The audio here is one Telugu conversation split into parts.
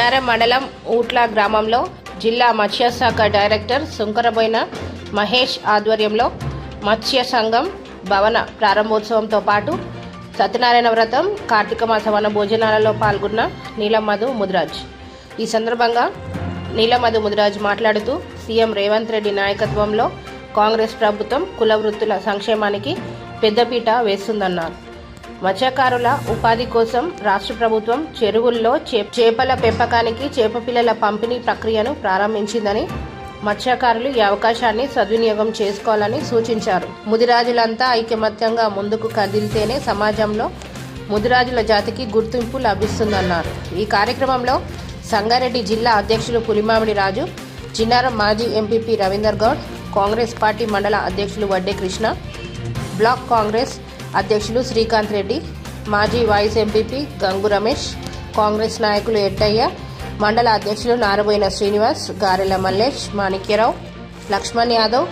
ఇల్లార మండలం ఊట్ల గ్రామంలో జిల్లా మత్స్యశాఖ డైరెక్టర్ శంకరబోయిన మహేష్ ఆధ్వర్యంలో మత్స్య సంఘం భవన ప్రారంభోత్సవంతో పాటు సత్యనారాయణ వ్రతం కార్తీక మాస వన భోజనాలలో పాల్గొన్న నీలమధు ముదిరాజ్. ఈ సందర్భంగా నీలమధు ముదిరాజ్ మాట్లాడుతూ సీఎం రేవంత్ రెడ్డి నాయకత్వంలో కాంగ్రెస్ ప్రభుత్వం కుల వృత్తుల సంక్షేమానికి పెద్దపీట వేస్తుందన్నారు. మత్స్యకారుల ఉపాధి కోసం రాష్ట్ర ప్రభుత్వం చెరువుల్లో చేపల పెంపకానికి చేప పిల్లల పంపిణీ ప్రక్రియను ప్రారంభించిందని మత్స్యకారులు ఈ అవకాశాన్ని సద్వినియోగం చేసుకోవాలని సూచించారు. ముదిరాజులంతా ఐకమత్యంగా ముందుకు కదిలితేనే సమాజంలో ముదిరాజుల జాతికి గుర్తింపు లభిస్తుందన్నారు. ఈ కార్యక్రమంలో సంగారెడ్డి జిల్లా అధ్యక్షులు పులిమామిడి రాజు చిన్నారం మాజీ MPP Ravinder Goud Congress party మండల అధ్యక్షులు వడ్డే కృష్ణ బ్లాక్ కాంగ్రెస్ అధ్యక్షులు శ్రీకాంత్ రెడ్డి మాజీ vice MPP Gangu Ramesh Congress నాయకులు ఎట్టయ్య మండల అధ్యక్షులు నారబోయిన శ్రీనివాస్ గారెల మల్లేష్ మాణిక్యరావు లక్ష్మణ్ యాదవ్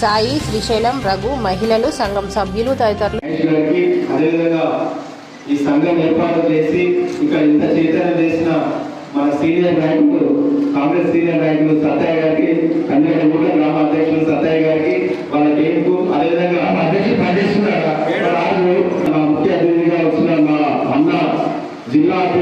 సాయి శ్రీశైలం రఘు మహిళలు సంఘం సభ్యులు తదితరులు. ఈ సంఘం ఏర్పాటు చేసి ఇక్కడ ఇంత చేసిన మన సీనియర్ నాయకులు కాంగ్రెస్ సీనియర్ నాయకులు గారికి అన్ని గ్రామ అధ్యక్షులు గారికి వాళ్ళ టీంకు అదేవిధంగా Zilado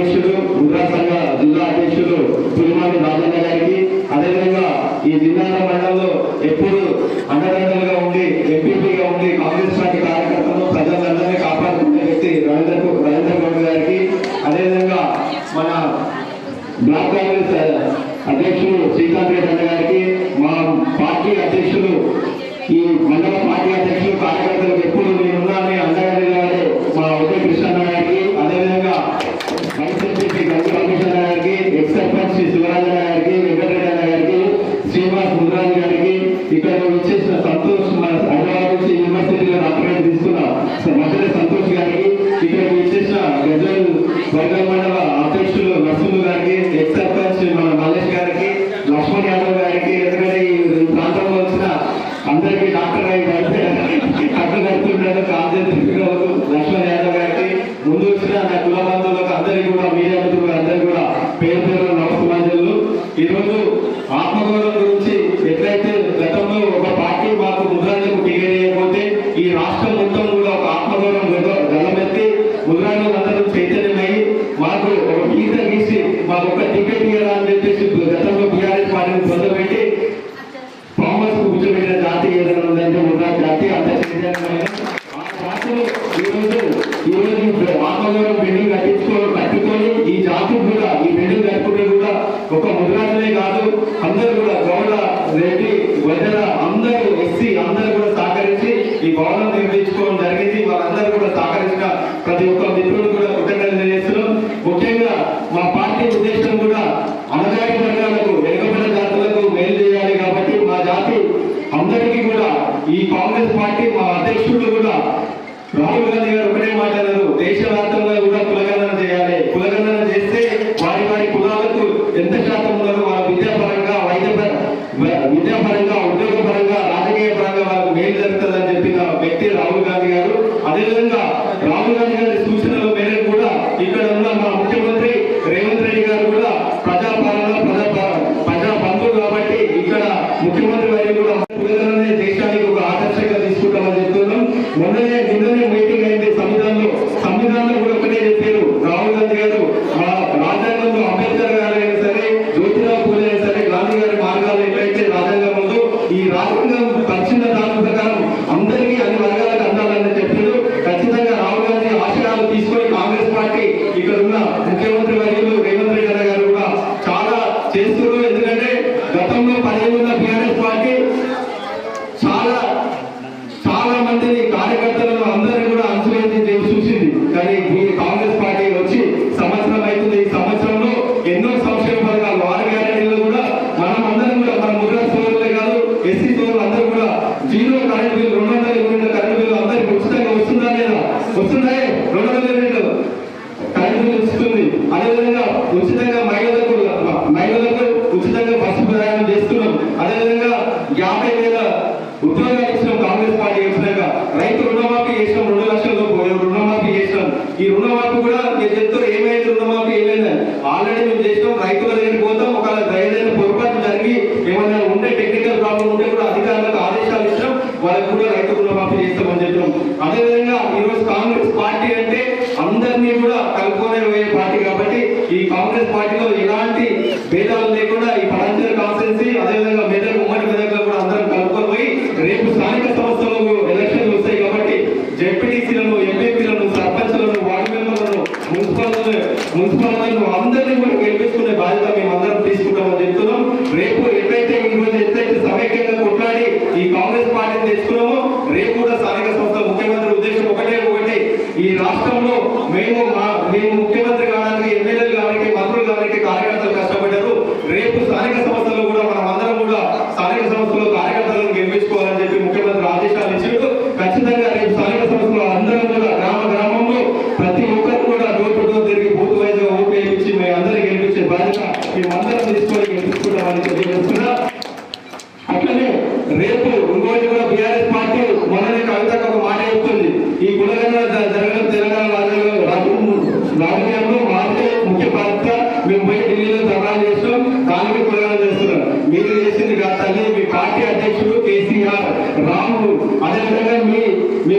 ఆత్మగౌరవం గురించి పాలన నిర్మించుకోవడం జరిగింది. వాళ్ళందరూ కూడా సహకరించిన ప్రతి ఒక్కరు Aleluya. because now,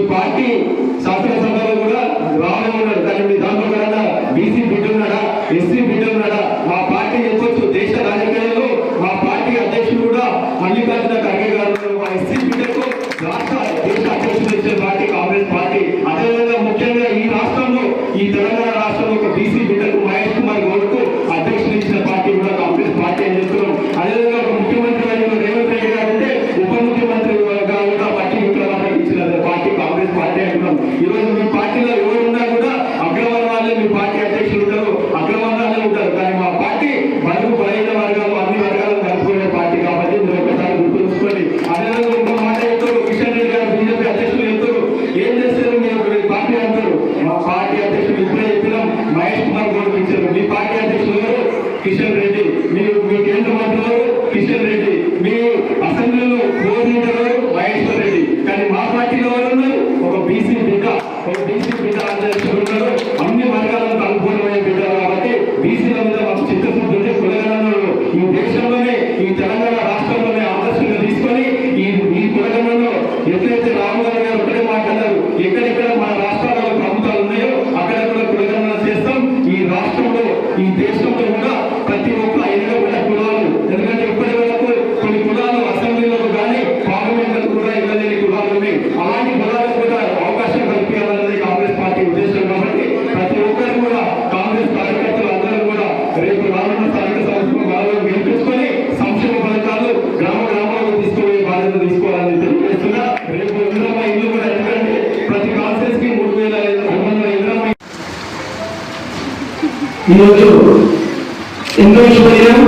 party Vice-governador ఈరోజు ఇంగ్లీష్ శుభదినం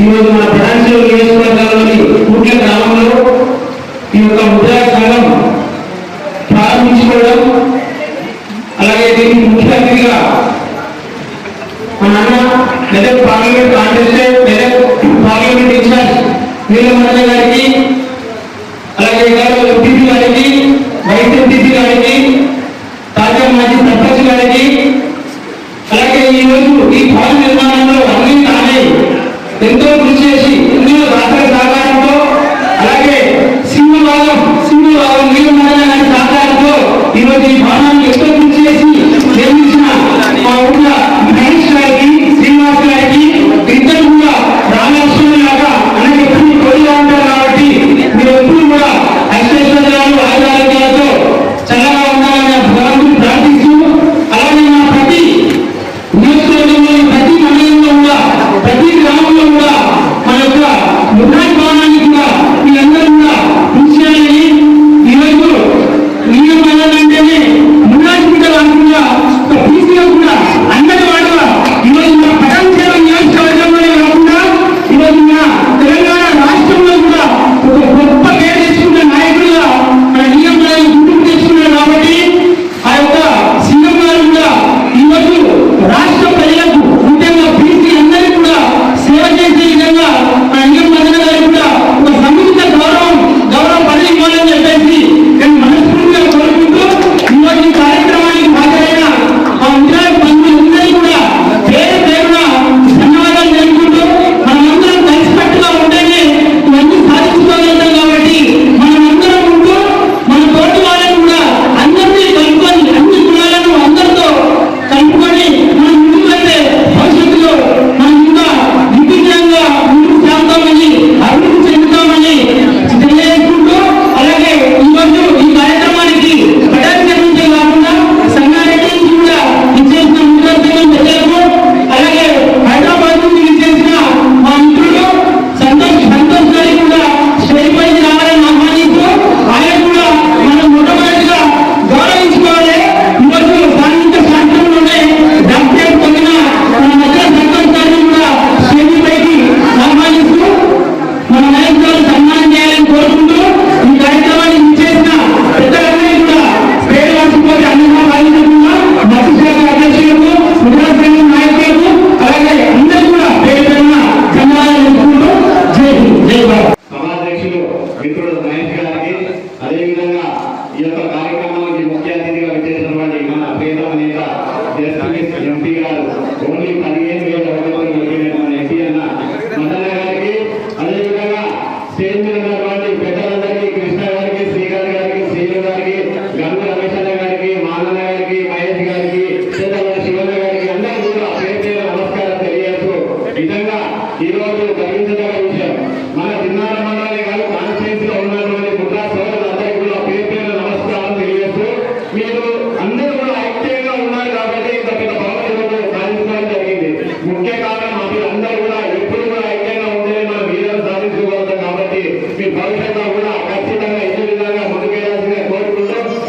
ఈరోజు మన ప్రపంచం నియోజకవర్గాల్లోని పూట్ల గ్రామంలో ఈ యొక్క ముద్రా సంఘం ప్రారంభించుకోవడం అలాగే దీనికి ముఖ్య అతిథిగా మన అన్న Medak parliament Congress Medak parliament in charge Veeramana గారికి అలాగే ఎంపీపీ గారికి వైస్ గారికి తాజా మాజీ సర్పంచ్ గారికి అలాగే ఈ రోజు ఈ భవన నిర్మాణంలో అన్ని తానే ఎంతో కృషి చేసి ఇందులో రాత్రి సహకారంతో అలాగే సింహవాదం సింహవాదం నిర్మాణం సహకారంతో ఈరోజు ఈ భవనాన్ని ఎంతో కృషి చేసి నిర్మించిన మా ఊళ్ళ మహేష్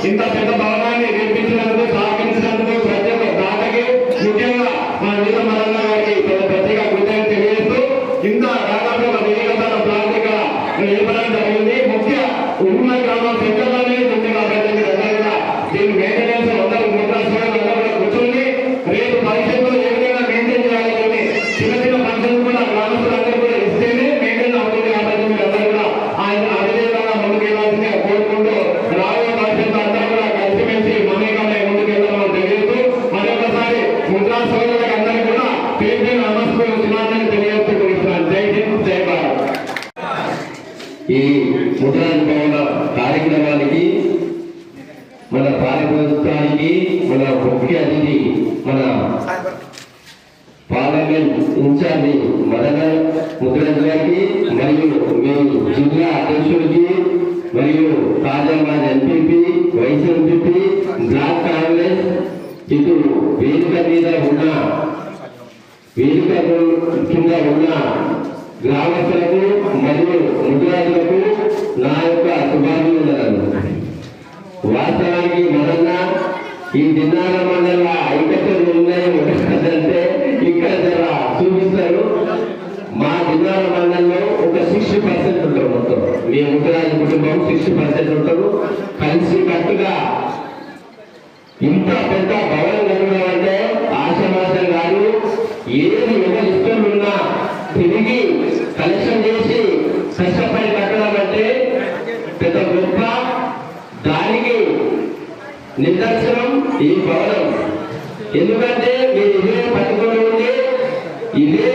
চিন্তা ముఖ్య అతిథి మన పార్లమెంట్ ఇన్ఛార్జి మదన ముద్రాజ్ గారికి మరియు మీ జిల్లా అధ్యక్షుడికి మరియు Tajabad MPP vice MPP block Congress ఇటు వేదిక మీద ఉన్న వేదిక కింద ఉన్న గ్రామస్తులకు మరియు ముద్రాజులకు నా యొక్క శుభాభినందనలు. వాస్తవానికి మొదన్న ఈ దినాల మండల ఐకత్యం ఉన్నాయి. అంటే ఇక్కడ జర చూపిస్తారు. మా దినాల మండలంలో ఒక సిక్స్టీ పర్సెంట్ ఉంటారు మొత్తం. మీ ముద్రాజు కుటుంబం సిక్స్టీ పర్సెంట్ ఉంటారు. కలిసి కట్టుగా ఇంత పెద్ద భవనం కట్టడం అంటే ఆశమాసం కాదు. ఏది ఎవరి ఇష్టం ఉన్నా తిరిగి కలెక్షన్ చేసి కష్టపడి కట్టడం అంటే పెద్ద గొప్ప. దానికి నిదర్శనం ఈ భవనం ఎందుకంటే మీ ఇదే పట్టుకొని ఉంది ఇదే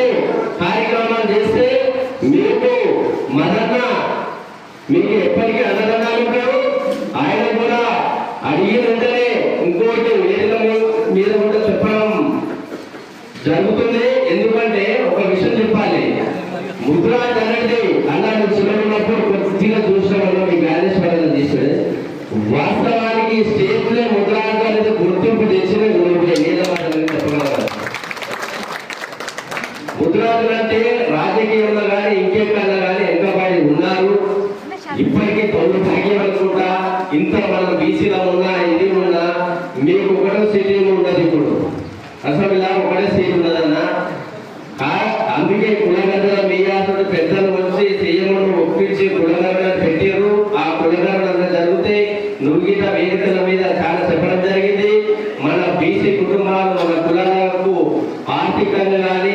generalidad.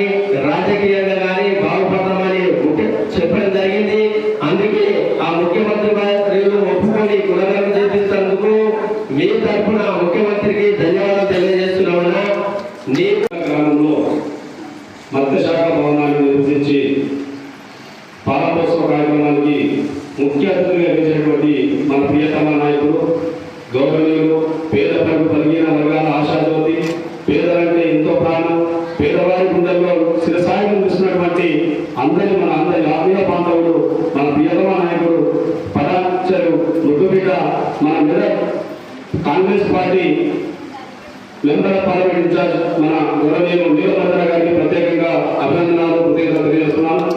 ఇన్ఛార్జ్ మన గౌరవీయ నీలమందర గారికి ప్రత్యేకంగా అభినందనాలు కృతజ్ఞతలు తెలియజేస్తున్నాను.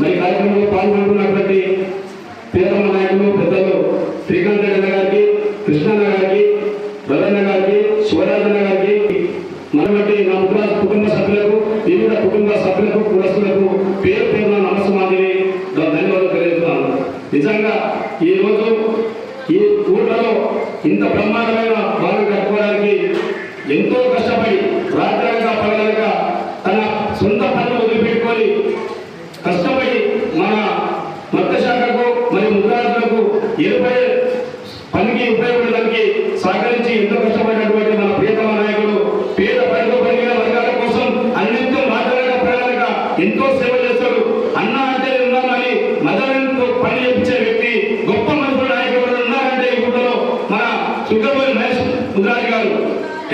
మరి కార్యక్రమంలో పాల్గొంటున్నటువంటి పేదల నాయకులు పెద్దలు శ్రీకాంత్ రెడ్డి గారికి కృష్ణన్న గారికి రవీంద్ర గారికి శివరాజన్న గారికి మనబట్టి నా ముద్ర కుటుంబ సభ్యులకు వివిధ కుటుంబ సభ్యులకు కులస్తులకు పేరు పేరున నమస్మాదిని ధన్యవాదాలు తెలియజేస్తున్నాను. నిజంగా ఈ రోజు ఈ ఊళ్ళలో ఇంత బ్రహ్మాండ ఎంతో సేవ చేస్తాడు అన్నా అంటే ఉన్నామని మదనంతో పని చేయించే వ్యక్తి గొప్ప మంత్రులు నాయకుడు ఉన్నారంటే ఈ ఊళ్ళో మన సుగ్గబోయి మహేష్ ముద్రాజు గారు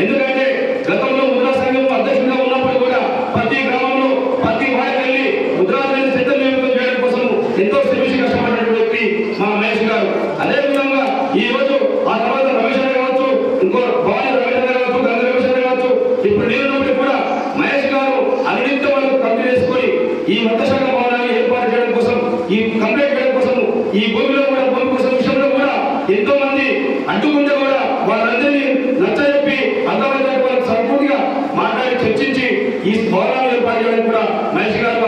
ఎందుకంటే గతంలో ముద్రా సంఘం అధ్యక్షుడిగా ఉన్నప్పుడు కూడా ప్రతి గ్రామంలో ప్రతి వాడికి వెళ్ళి ముద్రాజులను సిద్ధం నియమితం చేయడం కోసం ఎంతో శ్రమించి కష్టపడినటువంటి వ్యక్తి మా మహేష్ గారు అదే విధంగా ఈ రోజు ఆ తర్వాత రమేష్ అన్న కావచ్చు ఇంకో భవానీ రమేష్ అన్న కావచ్చు గంగ రమేష్ అన్న కావచ్చు ఇప్పుడు నేను ఉన్నప్పుడు కూడా మహేష్ గారు అన్నింటితో మనకు కంప్లీట్ చేసుకొని ఈ మత్స్యశాఖ భవనాన్ని ఏర్పాటు చేయడం కోసం ఈ కంప్లైంట్ కోసం ఈ భూమిలో కూడా భూమి కోసం విషయంలో కూడా ఎంతో మంది అడ్డుకుంటే కూడా వాళ్ళందరినీ నచ్చజెప్పి అంతమంది వాళ్ళకి సంపూర్తిగా మాట్లాడి చర్చించి ఈ స్థోరాలు ఏర్పాటు చేయడానికి కూడా మహేష్ గారు